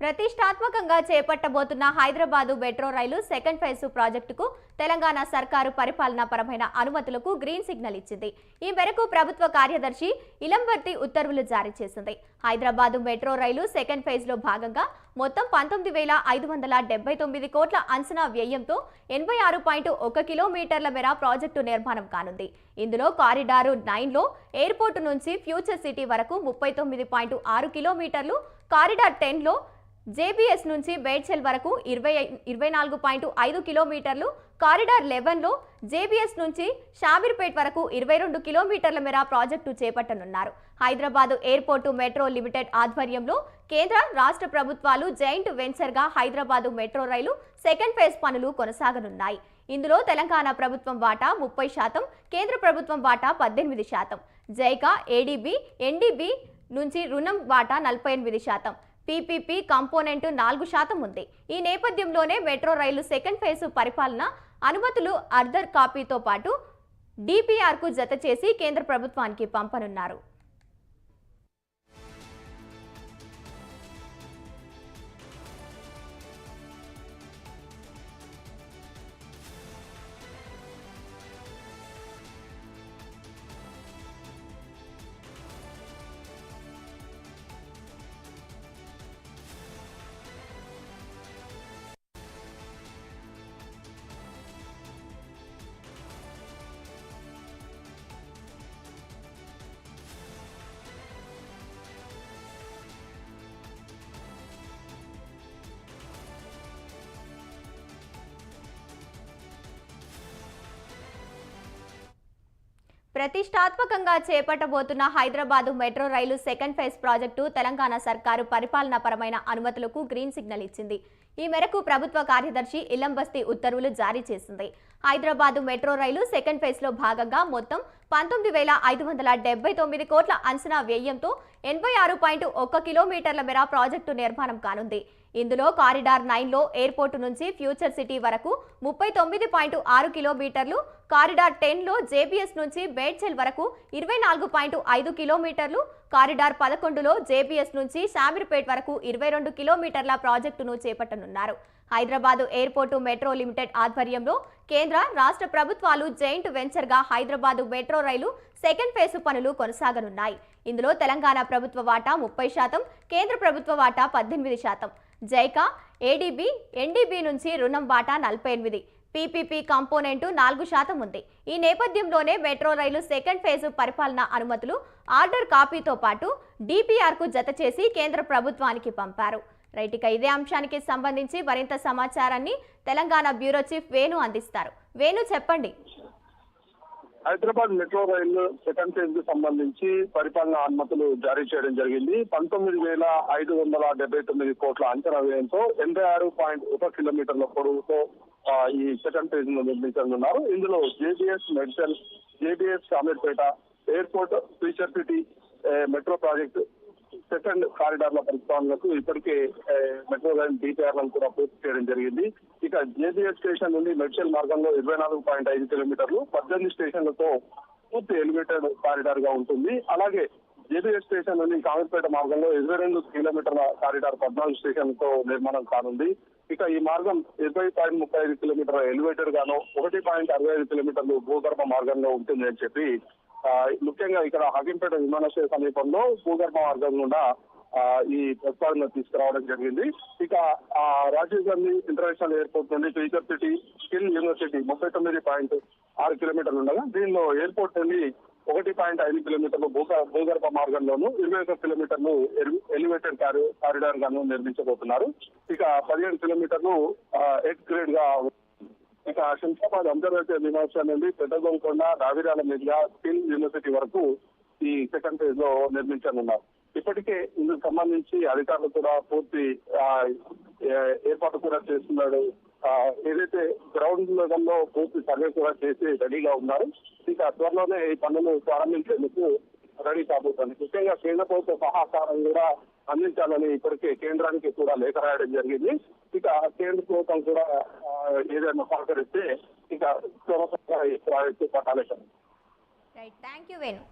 ప్రతిష్టాత్మకంగా చేపట్టబోతున్న Hyderabad metro rail second phase ప్రాజెక్టుకు తెలంగాణ సర్కారు పరిపాలనాపరమైన అనుమతులకు గ్రీన్ సిగ్నల్ ఇచ్చింది. ఈ మేరకు ప్రభుత్వ కార్యదర్శి ఇలంబర్తి ఉత్తర్వులు జారీ చేసింది. హైదరాబాదు మెట్రో రైలు సెకండ్ ఫేజ్లో భాగంగా మొత్తం పంతొమ్మిది వేల ఐదు వందల డెబ్బై తొమ్మిది కోట్ల అంచనా వ్యయంతో ఎనభై ఆరు పాయింట్ ఒక కిలోమీటర్ల మేర ప్రాజెక్టు నిర్మాణం కానుంది. ఇందులో కారిడారు నైన్లో ఎయిర్పోర్టు నుంచి ఫ్యూచర్ సిటీ వరకు ముప్పై తొమ్మిది పాయింట్ ఆరు కిలోమీటర్లు కారిడార్ టెన్లో జేబీఎస్ నుంచి బేడ్చెల్ వరకు ఇరవై ఇరవై నాలుగు పాయింట్ ఐదు కిలోమీటర్లు కారిడార్ లెవెన్లో జేబీఎస్ నుంచి షామీర్పేట్ వరకు ఇరవై రెండు కిలోమీటర్ల మేర ప్రాజెక్టు చేపట్టనున్నారు. హైదరాబాదు ఎయిర్పోర్టు మెట్రో లిమిటెడ్ ఆధ్వర్యంలో కేంద్ర రాష్ట్ర ప్రభుత్వాలు joint వెంచర్గా Hyderabad metro rail second phase పనులు కొనసాగనున్నాయి. ఇందులో తెలంగాణ ప్రభుత్వం వాటా ముప్పై శాతం కేంద్ర ప్రభుత్వం వాటా పద్దెనిమిది శాతం. జైకా ఏడీబీ ఎన్డీబీ నుంచి రుణం వాటా నలభై ఎనిమిది శాతం. పీపీపీ కాంపోనెంట్ నాలుగు శాతం ఉంది. ఈ నేపథ్యంలోనే మెట్రో రైలు సెకండ్ ఫేజ్ పరిపాలన అనుమతులు అర్ధర్ కాపీతో పాటు డిపిఆర్కు జత చేసి కేంద్ర ప్రభుత్వానికి పంపనున్నారు. ప్రతిష్టాత్మకంగా చేపట్టబోతున్న Hyderabad metro rail second phase project Telangana సర్కారు పరిపాలనాపరమైన అనుమతులకు గ్రీన్ సిగ్నల్ ఇచ్చింది. ఈ మేరకు ప్రభుత్వ కార్యదర్శి ఇల్లంబస్తి ఉత్తర్వులు జారీ చేసింది. హైదరాబాదు మెట్రో రైలు సెకండ్ ఫేజ్లో భాగంగా మొత్తం పంతొమ్మిది వేల ఐదు వందల డెబ్బై తొమ్మిది కోట్ల అంచనా వ్యయంతో ఎనభై ఆరు పాయింట్ ఒక్క కిలోమీటర్ల మేర ప్రాజెక్టు నిర్మాణం కానుంది. ఇందులో కారిడార్ నైన్లో ఎయిర్పోర్టు నుంచి ఫ్యూచర్ సిటీ వరకు ముప్పై తొమ్మిది పాయింట్ ఆరు కిలోమీటర్లు కారిడార్ టెన్లో జేబీఎస్ నుంచి బేడ్చెల్ వరకు ఇరవై నాలుగు పాయింట్ ఐదు కిలోమీటర్లు కారిడార్ పదకొండులో జేబీఎస్ నుంచి శామీర్పేట్ వరకు ఇరవై రెండు కిలోమీటర్ల ప్రాజెక్టును చేపట్టనున్నారు. హైదరాబాదు ఎయిర్పోర్టు మెట్రో లిమిటెడ్ ఆధ్వర్యంలో కేంద్ర రాష్ట్ర ప్రభుత్వాలు joint వెంచర్గా Hyderabad metro rail second phase పనులు కొనసాగనున్నాయి. ఇందులో తెలంగాణ ప్రభుత్వ వాటా ముప్పై శాతం కేంద్ర ప్రభుత్వ వాటా పద్దెనిమిది శాతం. జైకా ఏడీబీ ఎన్డీబీ నుంచి రుణం వాటా నలభై ఎనిమిది. పీపీపీ కాంపోనెంటు నాలుగు శాతం ఉంది. ఈ నేపథ్యంలోనే మెట్రో రైలు సెకండ్ ఫేజ్ పరిపాలన అనుమతులు ఆర్డర్ కాపీతో పాటు డిపిఆర్కు జత చేసి కేంద్ర ప్రభుత్వానికి పంపారు. రైట్ ఇక ఇదే అంశానికి సంబంధించి మరింత సమాచారాన్ని తెలంగాణ బ్యూరో చీఫ్ వేణు అందిస్తారు. వేణు చెప్పండి. హైదరాబాద్ మెట్రో రైలు సెకండ్ ఫేజ్కు సంబంధించి పరిపాలన అనుమతులు జారీ చేయడం జరిగింది. పంతొమ్మిది వేల ఐదు వందల డెబ్బై తొమ్మిది కోట్ల అంచనా వ్యయంతో ఎనభై ఆరు పాయింట్ ఒక కిలోమీటర్ల పొడవుతో ఈ సెకండ్ ఫేజ్ను నిర్మించనున్నారు. ఇందులో JBS medical JBS Shamirpet airport future city metro project second కారిడార్ల ప్రతిపాదనలకు ఇప్పటికే మెట్రో రైల్ డీపీఆర్లను కూడా పూర్తి చేయడం జరిగింది. ఇక జేబీఎస్ స్టేషన్ నుండి మెడ్చల్ మార్గంలో ఇరవై నాలుగు పాయింట్ ఐదు కిలోమీటర్లు పద్దెనిమిది స్టేషన్లతో పూర్తి ఎలివేటెడ్ కారిడార్గా ఉంటుంది. అలాగే జేబీఎస్ స్టేషన్ నుండి కామర్పేట మార్గంలో ఇరవై రెండు కిలోమీటర్ల కారిడార్ పద్నాలుగు స్టేషన్లతో నిర్మాణం కానుంది. ఇక ఈ మార్గం ఇరవై పాయింట్ ముప్పై ఐదు కిలోమీటర్ల ఎలివేటెడ్ గాను ఒకటి పాయింట్ అరవై ఐదు కిలోమీటర్లు భూగర్భ మార్గంలో ఉంటుంది అని చెప్పి ముఖ్యంగా ఇక్కడ హకింపేట విమానాశ్రయ సమీపంలో భూగర్భ మార్గం గుండా ఈ ప్రతిపాదన తీసుకురావడం జరిగింది. ఇక ఆ, రాజీవ్ గాంధీ ఇంటర్నేషనల్ ఎయిర్పోర్ట్ నుండి ఫ్యూచర్ సిటీ స్కిల్ యూనివర్సిటీ ముప్పై తొమ్మిది పాయింట్ ఆరు కిలోమీటర్లు ఉండగా దీనిలో ఎయిర్పోర్ట్ నుండి ఒకటి పాయింట్ ఐదు కిలోమీటర్లు భూగ భూగర్భ మార్గంలోను ఇరవై ఒక కిలోమీటర్లు ఎలివేటెడ్ కారి- కారిడార్ గాను నిర్మించబోతున్నారు. ఇక పదిహేడు కిలోమీటర్లు ఎయిట్ గ్రేడ్గా ఇక శంషాబాద్ అంతర్జాతీయ విమానాశ్రయం నుండి పెద్దగొంకొండ రావిరాల మీదుగా స్కిల్ యూనివర్సిటీ వరకు ఈ సెకండ్ ఫేజ్లో నిర్మించనున్నారు. ఇప్పటికే ఇందుకు సంబంధించి అధికారులు కూడా పూర్తి ఏర్పాటు కూడా చేస్తున్నాడు ఏదైతే గ్రౌండ్ లెవెల్లో పూర్తి సర్వే కూడా చేసి రెడీగా ఉన్నారు. ఇక త్వరలోనే ఈ పనులు ప్రారంభించేందుకు రెడీ కాబోతుంది. ముఖ్యంగా కేంద్ర ప్రభుత్వ సహకారం కూడా అందించాలని ఇప్పటికే కేంద్రానికి కూడా లేఖ రాయడం జరిగింది. ఇక కేంద్ర ప్రభుత్వం కూడా ఏదైనా సహకరిస్తే ఇక త్వరగా ఈ ప్రాజెక్టు పట్టాలేశారు రైట్ థ్యాంక్ యూ వేణు